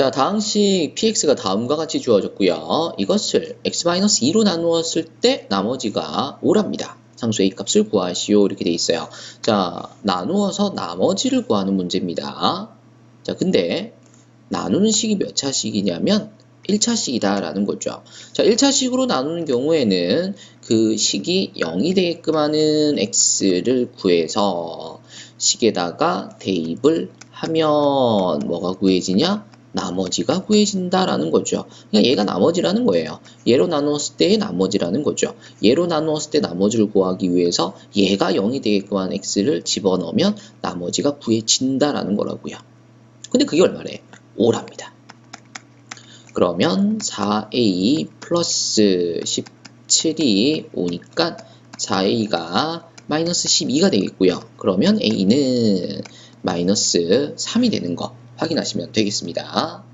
자, 다항식 px가 다음과 같이 주어졌고요. 이것을 x-2로 나누었을 때 나머지가 5랍니다. 상수 a 값을 구하시오 이렇게 돼 있어요. 자, 나누어서 나머지를 구하는 문제입니다. 자, 근데 나누는 식이 몇 차식이냐면 1차식이다 라는 거죠. 자, 1차식으로 나누는 경우에는 그 식이 0이 되게끔 하는 x를 구해서 식에다가 대입을 하면 뭐가 구해지냐? 나머지가 구해진다라는 거죠. 그냥 얘가 나머지라는 거예요. 얘로 나누었을 때의 나머지라는 거죠. 얘로 나누었을 때 나머지를 구하기 위해서 얘가 0이 되게끔 한 x를 집어넣으면 나머지가 구해진다라는 거라고요. 근데 그게 얼마래? 5랍니다. 그러면 4a 플러스 17이 5니까 4a가 마이너스 12가 되겠고요. 그러면 a는 마이너스 3이 되는 거 확인하시면 되겠습니다.